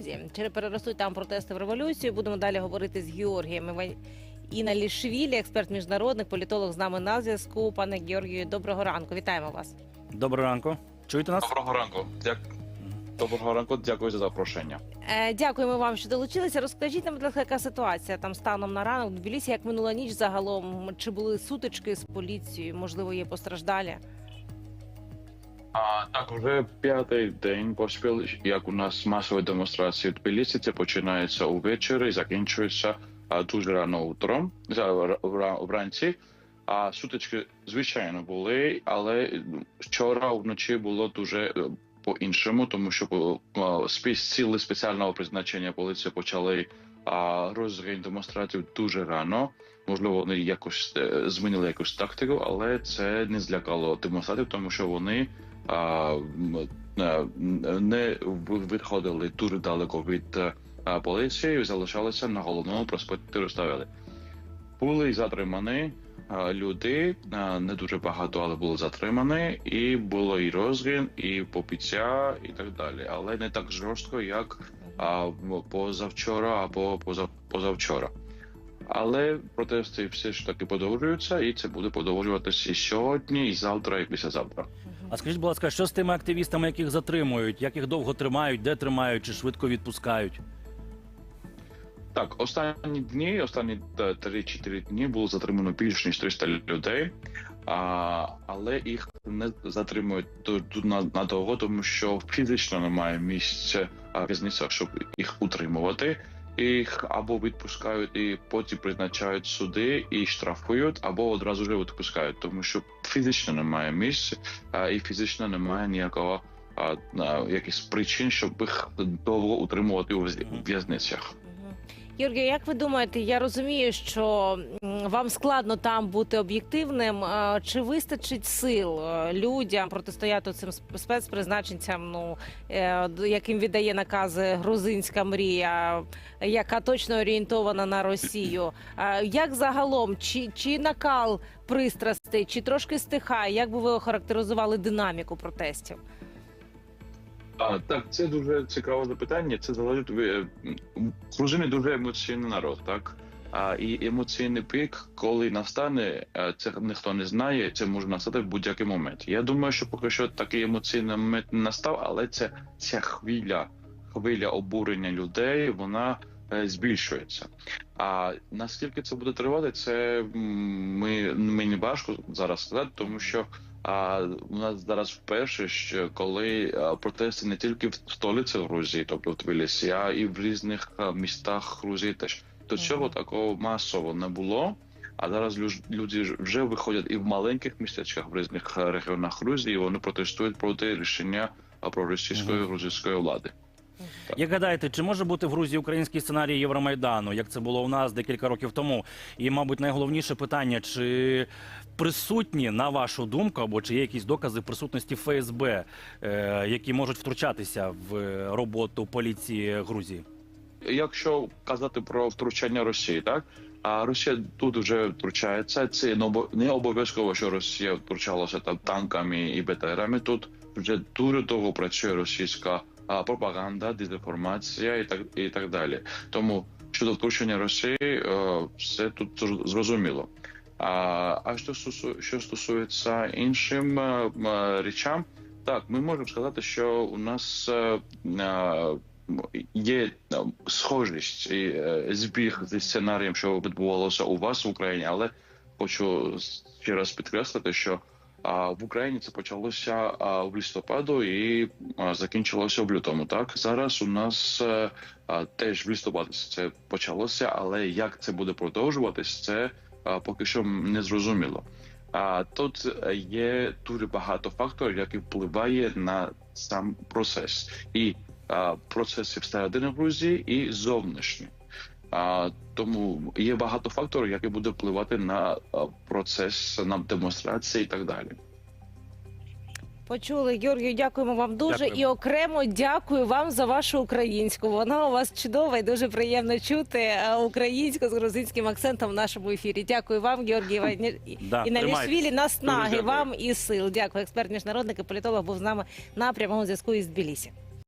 Грузії. Чи переростуть там протести в революцію? Будемо далі говорити з Георгієм Іва- Іналішвілі, експерт міжнародник, політолог з нами на зв'язку. Пане Георгію, доброго ранку. Вітаємо вас. Доброго ранку. Чуєте нас? Доброго ранку. Дяк... Доброго ранку, дякую за запрошення. Е, дякуємо вам, що долучилися. Розкажіть нам, будь ласка, яка ситуація там станом на ранок в Тбілісі, як минула ніч загалом? Чи були сутички з поліцією? Можливо, є постраждалі? А так вже п'ятий день поспіл, як у нас масові демонстрації в Тбілісі. Це починається увечері, і закінчується а, дуже рано утром за вра- вра- вранці. А сутички звичайно були, але вчора вночі було дуже е, по-іншому, тому що е, спі- сили спеціального призначення поліції почали розгін демонстрацій дуже рано. Можливо, вони якось е, змінили якусь тактику, але це не злякало демонстрантів, тому що вони а, е, не ви- відходили дуже далеко від е, поліції і залишалися на головному проспекті Руставели. Були затримані люди, не дуже багато, але були затримані, і було і розгін, і побиття, і так далі. Але не так жорстко, як позавчора або поза, позавчора. Але протести все ж таки продовжуються, і це буде продовжуватися і сьогодні, і завтра, і післязавтра. А скажіть, будь ласка, що з тими активістами, яких затримують, як їх довго тримають, де тримають, чи швидко відпускають? Так, останні дні, останні е, 3-4 дні було затримано більш ніж 300 людей, а, але їх не затримують до, до на, надовго, тому що фізично немає місця а, в щоб їх утримувати. Їх або відпускають і потім призначають суди і штрафують, або одразу ж відпускають, тому що фізично немає місця, і фізично немає ніякого якихось причин, щоб їх довго утримувати у в'язницях. Мгм. Як ви думаєте, я розумію, що вам складно там бути об'єктивним. Чи вистачить сил е, людям протистояти цим спецпризначенцям, ну е, яким віддає накази грузинська мрія, яка точно орієнтована на Росію? Як загалом, чи, чи накал пристрастей, чи трошки стихає? Як би ви охарактеризували динаміку протестів? А, так, це дуже цікаве запитання. Це залежить від м, грузини дуже емоційний народ, так. А і емоційний пік, коли настане, е, це ніхто не знає. Це може настати в будь-який момент. Я думаю, що поки що такий емоційний момент не настав, але це ця хвиля, хвиля обурення людей, вона е, збільшується. А наскільки це буде тривати, це ми мені важко зараз сказати, тому що а у нас зараз вперше, що коли протести не тільки в столиці Грузії, тобто в Тбілісі, а і в різних містах Грузії теж. До Мгм. цього такого масово не було. А зараз люди вже виходять і в маленьких містечках в різних регіонах Грузії. і Вони протестують проти рішення про російської Мгм. грузинської влади. Як гадаєте, чи може бути в Грузії український сценарій Євромайдану, як це було у нас декілька років тому? І, мабуть, найголовніше питання: чи присутні, на вашу думку, або чи є якісь докази присутності ФСБ, е, які можуть втручатися в роботу поліції Грузії? Якщо казати про втручання Росії, так а Росія тут вже втручається. Це не обов'язково, що Росія втручалася там танками і БТРами. Тут вже дуже довго працює російська пропаганда, дезінформація і так і так далі. Тому щодо втручання Росії, е, все тут зрозуміло. А, а що що стосується іншим е, е, речам, так ми можемо сказати, що у нас є схожість і збіг зі сценарієм, що відбувалося у вас в Україні, але хочу ще раз підкреслити, що а, в Україні це почалося в листопаду і закінчилося в лютому. Так зараз у нас е, теж в листопаді це почалося, але як це буде продовжуватись, це поки що не зрозуміло. А тут є дуже багато факторів, які впливає на сам процес і процеси всередині Грузії і зовнішні. А, тому є багато факторів, які будуть впливати на процес, на демонстрації і так далі. Почули, Георгію, дякуємо вам дуже Дякуємо. і окремо дякую вам за вашу українську. Вона у вас чудова і дуже приємно чути е, українську з грузинським акцентом в нашому ефірі. Дякую вам, Георгій і на. Лішвілі. Наснаги вам і сил. Дякую. Експерт міжнародник і політолог був з нами на прямому зв'язку із Тбілісі.